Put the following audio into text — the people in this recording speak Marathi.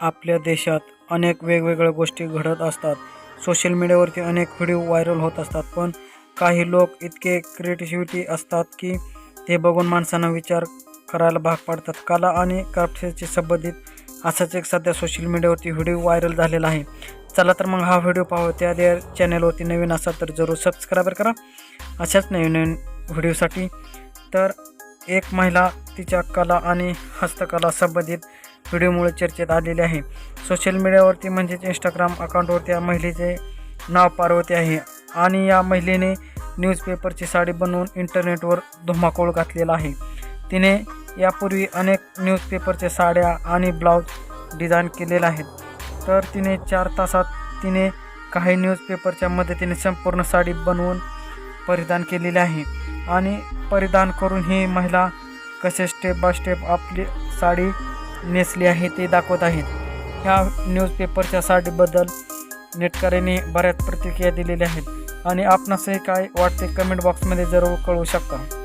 आपल्या देशात अनेक वेगवेगळ्या गोष्टी घडत असतात. सोशल मीडियावरती अनेक व्हिडिओ व्हायरल होत असतात पण काही लोक इतके क्रिएटिव्हिटी असतात की ते बघून माणसांना विचार करायला भाग पाडतात. कला आणि क्राफ्टशी संबंधित असाच एक सध्या सोशल मीडियावरती व्हिडिओ व्हायरल झालेला आहे. चला तर मग हा व्हिडिओ पाहू त्या दे चॅनलवरती नवीन असाल तर जरूर सबस्क्राईबर करा. अशाच नवीन नवीन व्हिडिओसाठी तर एक महिला तिच्या कला आणि हस्तकला संबंधित व्हिडिओमुळे चर्चेत आलेली आहे. सोशल मीडियावरती म्हणजेच इंस्टाग्राम अकाउंटवरती या महिलेचे नाव पार्वती आहे. आणि या महिलेने न्यूजपेपरची साडी बनवून इंटरनेटवर धुमाकूळ घातलेला आहे. तिने यापूर्वी अनेक न्यूजपेपरच्या साड्या आणि ब्लाऊज डिझाईन केलेल्या आहेत. तर तिने चार तासात तिने काही न्यूजपेपरच्या मदतीने संपूर्ण साडी बनवून परिधान केलेली आहे. आणि परिधान करून ही महिला कसे स्टेप बाय स्टेप आपली साडी नेसली आहे ते दाखवत आहेत. ह्या न्यूजपेपरच्या साडीबद्दल नेटकऱ्यांनी बऱ्याच प्रतिक्रिया दिलेल्या आहेत. आणि आपणासही काय वाटते कमेंट बॉक्समध्ये जरूर कळवू शकता.